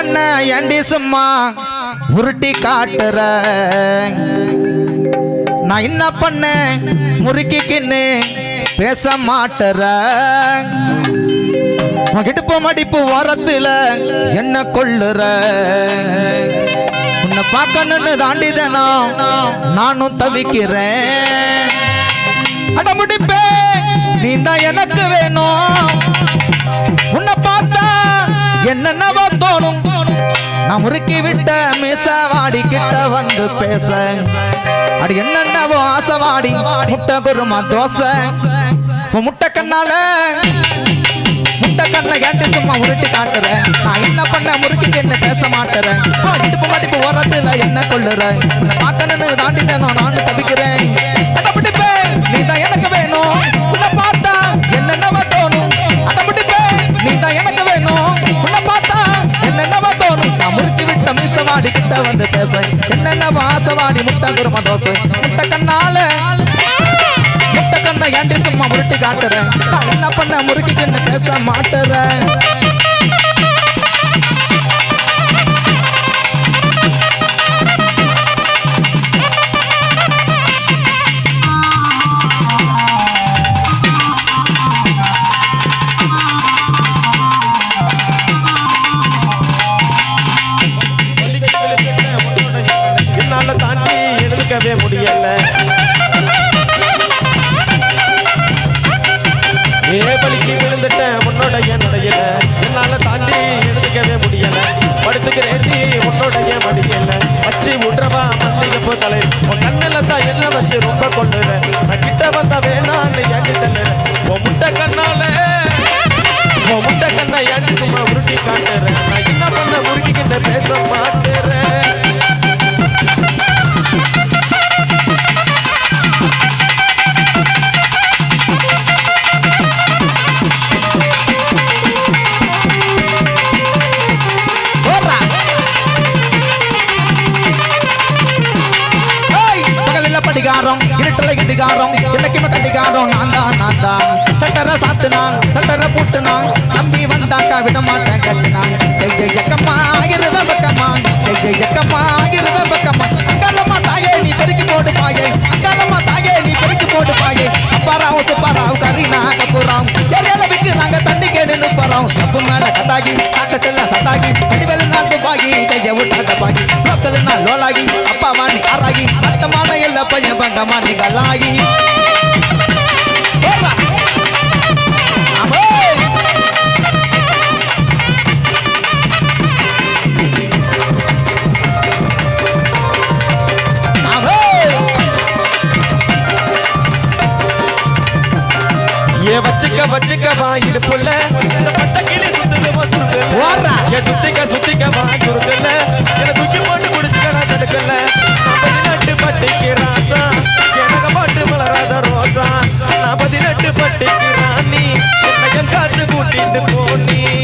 கண்ண ஏண்டி சும்மா உருட்டி காட்டுற? நான் என்ன பண்ண முறுக்கிக்கின்னு பேச மாட்டுற? உன் இடுப்பு மடிப்பு வாரத்துல என்ன கொள்ளுற? உன்னை பார்க்கணுன்னு தாண்டிதனா? நானும் தவிக்கிறேன். அடமுடிப்பே நீ தான் எனக்கு வேணும். உன்னை பார்த்தா என்னென்னவோ தோணும் நான் முறுக்கி விட்ட மீசவாடி கிட்ட வந்து பேச. அடி என்னென்னவோ ஆசவாடி? முட்டை குருமா தோசை. உன் முட்டை கண்ணால முட்டை கண்ணை ஏண்டி சும்மா உருட்டி காட்டுறேன் நான் என்ன பண்ண முறுக்கிட்டு என்ன பேச மாட்டுறேன் இடுப்பு மடிப்பு ஓரத்துல என்ன கொள்ளுறேன் பார்க்கணும்னு தாண்டி தானோ நானும் தவிக்கிறேன். விட்ட கிட்ட வந்து பேச என்னென்ன வாசவாடி முட்டை குரும தோசை? முட்டை கண்ணால. முட்டை கண்ணை ஏண்டி சும்மா முறுட்டி காட்டுறேன்? நான் என்ன பண்ண? முறுக்கிட்டு பேச மாட்டுறேன். எழுதுக்கவே முடியல. ஏ பலிக்கு விழுந்துட்டேன் உன்னோடைய என்னால தாண்டி எழுதுக்கவே முடியல. படுத்துக்கிறேன் நீ உன்னோடைய மடியல வச்சு விட்றவா மல்லிகப்பு தலை உன் கண்ணில் தான் என்ன வச்சு ரொம்ப கொண்டுற நான் கிட்ட வந்த வேணான்னு ஏண்டி தள்ளுற உன் முட்டை கண்ணால உன் முட்டை கண்ணை ஏண்டி சும்மா உருட்டி காட்டுறேன் நான் என்ன பண்ண உருட்டிக்கிட்ட பேச இருட்டுல இடிகாரம் என்னைக்குமே கடிகாரம் நான் தான் நான் தான். சட்டர சாத்துனான் சட்டர பூட்டுனான் நம்பி வந்தாக்கா விட மாட்டேன் கட்டினான். ஜெய் ஜெய் ஜக்கம்மா இருவ பக்கம்மா. ஜெய் ஜெய் ஜக்கம்மா இருவ பக்கம்மா. அங்காலம்மா தாயே நீ பெருக்கி போட்டு பாயே. அங்காலம்மா தாயே நீ பெருக்கி போட்டு பாயே. அப்பாராவும் சுப்பாராவும் கரீனா கபூராம் எதையில விற்கிறாங்க தண்ணி கேடு நிற்பறோம் தப்பு மேல கட்டாகி சாக்கட்டுல சட்டாகி. வடிவேலு நாட்டு பாகி கைய விட்டாட்ட பாகி. லோக்கல் நான் லோலாகி. அப்பா வாணி ஆராகி. ஆமே. ஏ வச்சுக்க வச்சுக்க வா இடுப்புள்ள பச்சை கிளி ஓடுறா. ஏ சுத்திக்க சுத்திக்க வா சுருக்குல என்ன தூக்கி போட்டு குடிச்சுக்க நான் தடுக்கல. பட்டிக்கு ராசா. எனக்கு பாட்டு மலராத ரோசா. நான் பதினெட்டு பட்டிக்கு ராணி. உன்னை எங்காச்சு கூட்டிட்டு போனி.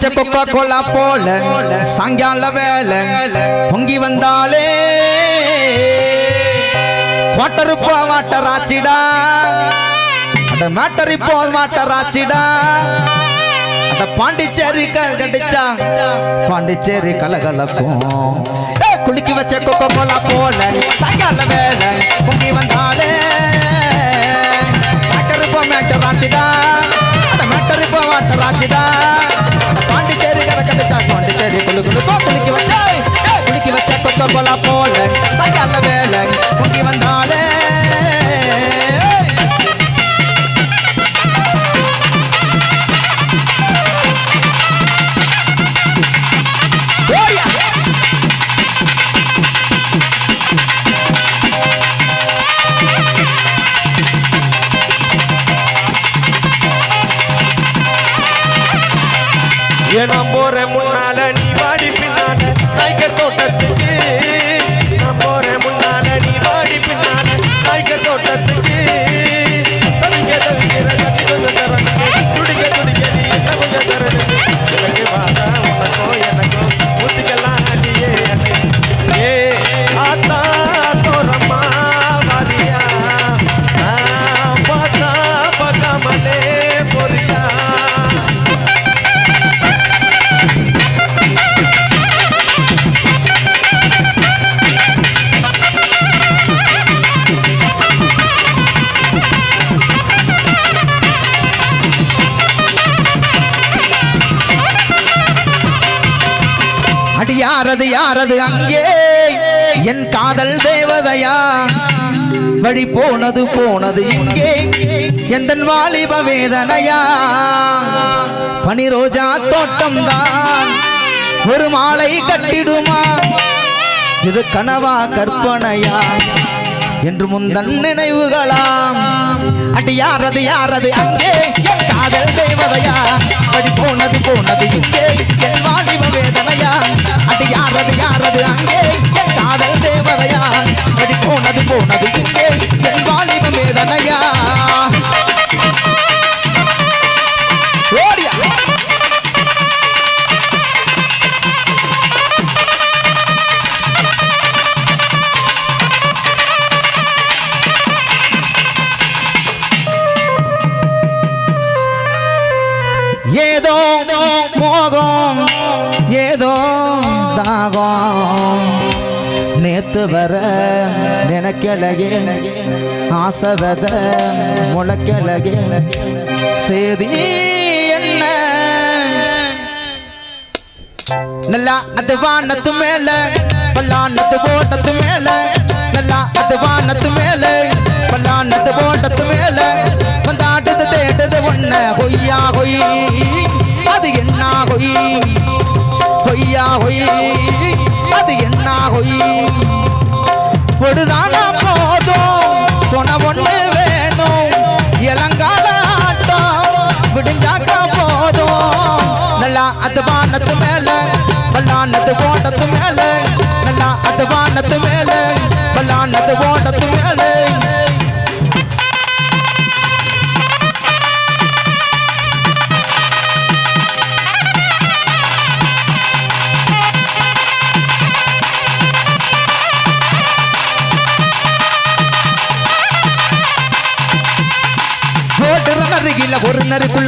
குடிச்ச வச்ச கொக்கோ கோலா போல சாயங்கால வேலை பொங்கி வந்தாலே. வாட்டர் போ வாட்டர் ஆச்சிடா. அட மேட்டர் இப்போ வாட்டர் ஆச்சிடா. அட பாண்டிச்சேரி கடிச்சா பாண்டிச்சேரி கலகலக்கும் ஏ, வச்ச கொக்கோ கோலா போல சாயங்கால வேலை பொங்கி வந்தாலே. மேட்டர் இப்போ மேட்டர் ஆச்சிடா. அட மேட்டர் இப்போ வாட்டர் ஆச்சிடா. கொலா போல சக்கால வேலை குண்டி வந்தாலே. Yo enamoré யாரது யாரது அங்கே? என் காதல் தேவதையா? வழி போனது போனது இங்கே. எந்த வாலிப வேதனையா? பனிரோஜா தோட்டம் தான் ஒரு மாலை கட்டிடுமா? இது கனவா கற்பனையா? என்று முந்தன் நினைவுகளாம் அடி யாரது யாரது அங்கே என் காதல் தேவதையா படி போனது போனது இங்கே. என் வாலிப வேதனையா? அடி யாரது யாரது அங்கே? என் காதல் தேவதையா படி போனது போனது இங்கே. என் வாலிப வேதனையா? தாகம் நேத்து வர நினைக்கலகே ஆசை வத முளைக்கலகே சேதி என்ன? நல்லா அது வானத்து மேல பல்லானத்து போட்டத்து மேல நல்லா அது வானத்து மேல பல்லானத்து போட்டத்து மேல வந்தாட்டது தேட்டது ஒன்ன கொய்யா கொய் அது என்ன கொய் கொய்யா அது என்ன கொய் பொடுதானா போதும்? துணை ஒண்ணு வேணும். இளங்கால ஆட்டம். விடுஞ்சாக்க போதும். நல்லா அது வானத்து மேல வல்லானது ஓட்டத்து மேல. நல்லா அது வானத்து மேல வல்லானது ஓட்டத்து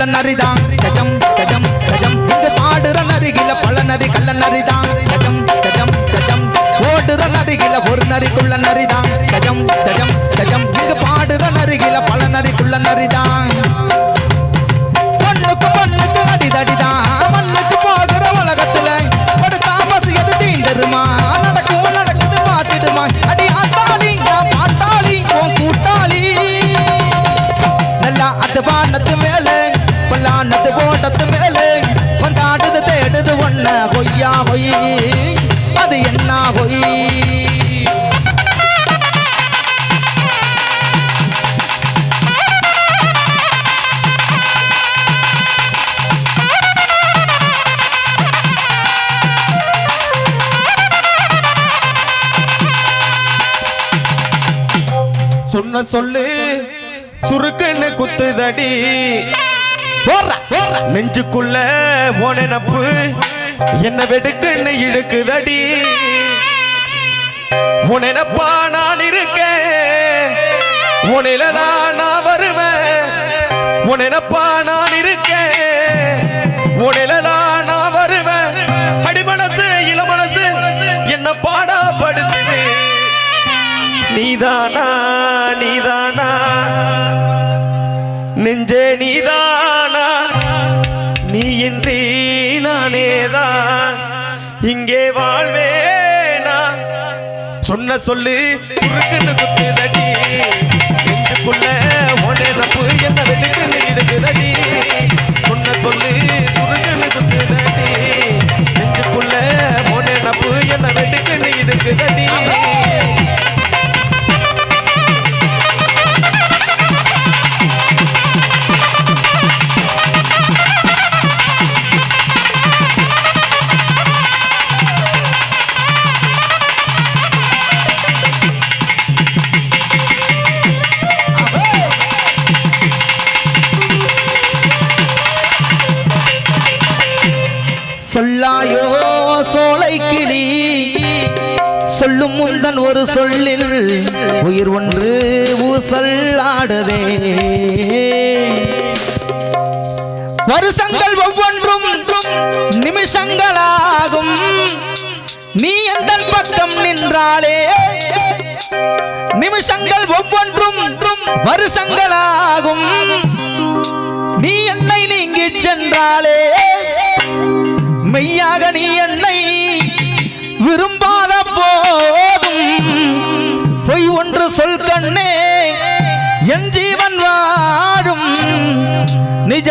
கள்ள நரிதான் கஜம் கஜம் கஜம். இங்கு பாடுற நரிகில பல நரி கள்ள நரிதான் கஜம் கஜம் கஜம். ஓடுற நரிகில ஒரு நரிக்குள்ள நரிதான். கஜம் கஜம் கஜம். இங்கு பாடுற நரிகில பல நரிக்குள்ள நரிதான். பொண்ணுக்கு பொண்ணுக்கு அடிதடிதான். மண்ணுக்கு போகிற உலகத்துல படுத்தா பசியது தீண்டருமா? நடக்கும் நடக்குது பார்த்துடுமா? அடி ஆத்தாளி நான் பாட்டாளி கூட்டாளி. நல்லா அது வானத்து மேலே பல்லானது ஓட்டத்து மேலே. வந்தாடுது தேடுது ஒன்ன கொய்யா கொய் அது என்ன கொய் சொன்ன சொல்லு சுருக்குன்னு குத்துதடி. நெஞ்சுக்குள்ள போன நப்பு. என்ன வெடுக்குன்னு இழுக்குதடி. உனப்பா நான் இருக்கேன். உனில நான் வருவேன். உனப்பா நான் இருக்கேன். உனில நான் வருவேன். அடிமனசு இள மனசு என்ன நீதானா நீதானா. நெஞ்சே நீதான் இங்கே வாழ்வேனா சொன்ன சொல்லு சுருக்குன்னு குத்துதடி. நெஞ்சுக்குள்ள ஒனே தப்பு என்ன வெட்டுக்குன்னு இருக்குதடி சொன்ன சொல்லு சுருக்குன்னு குத்துதடி. நெஞ்சுக்குள்ள ஒனே தப்பு என்ன வெட்டுக்குன்னு இருக்குதடி சொல்லும் முந்தன் ஒரு சொல்லில் உயிர் ஒன்று ஊசல்லாடுதே. வருஷங்கள் ஒவ்வொன்றும் நிமிஷங்களாகும். நீ எந்த பக்கம் நின்றாலே? நிமிஷங்கள் ஒவ்வொன்றும் வருஷங்களாகும். நீ என்னை நீங்கி சென்றாலே.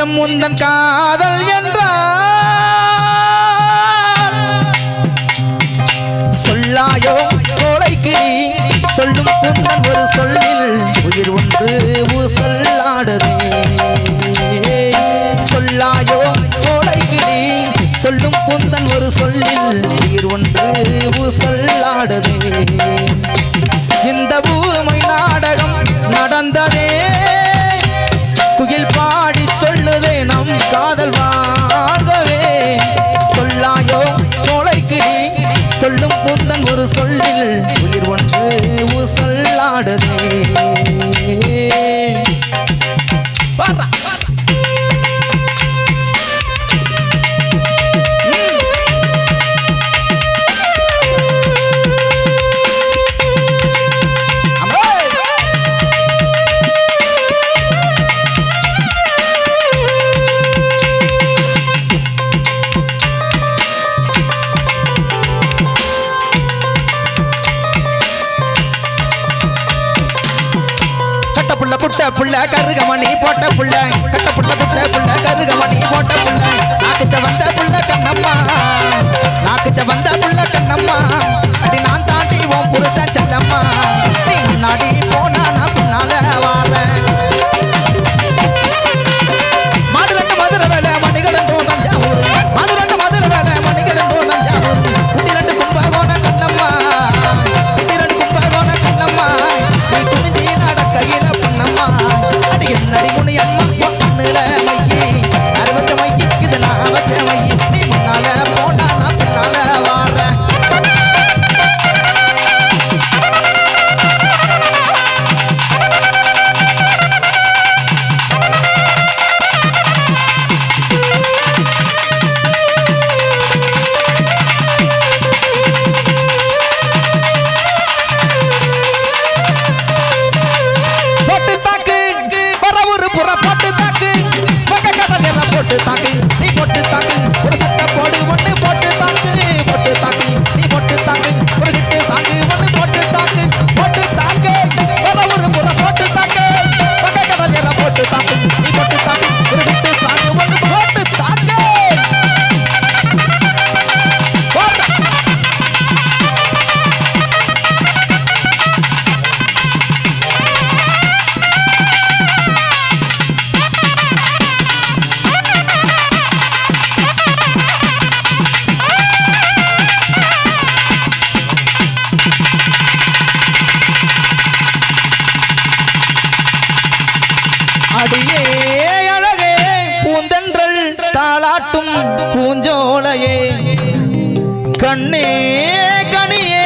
நிஜம் முந்தன் காதல் என்றால். சொல்லாயோ சோலைக்கு சொல்லும் சுந்தன் ஒரு சொல்லில் உயிர் ஒன்று ஊசல்லாடுதே. சொல்லாயோ சோலைக்கு சொல்லும் சொந்தன் ஒரு சொல்லில் உயிர் ஒன்று ஊசல்லாடுதே. கட்ட புள்ள குட்ட புள்ள கருகமணி போட்ட புள்ள. கட்ட புள்ள குட்ட புள்ள கருகமணி போட்ட புள்ள. நாக்குச்ச வந்த புள்ள கண்ணம்மா. நாக்குச்ச வந்த புள்ள கண்ணம்மா. அடி நான் தாண்டி உன் புருஷன் செல்லம்மா. நீ முன்னாடி போனா நான் பின்னால வாரேன். மாடு மதுரை வேலை. தாளாட்டும் பூஞ்சோலையே. கண்ணே கனியே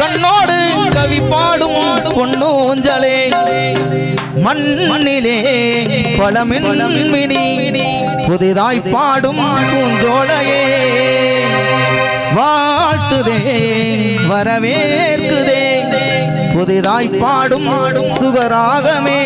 கண்ணோடு கவி பாடும் பொன்னூஞ்சலே. மண்ணிலே பழமின் புதிதாய் பாடும் பூஞ்சோலையே. வாழ்த்துதே வரவேற்குதே. புதிதாய் பாடும் சுகராகமே.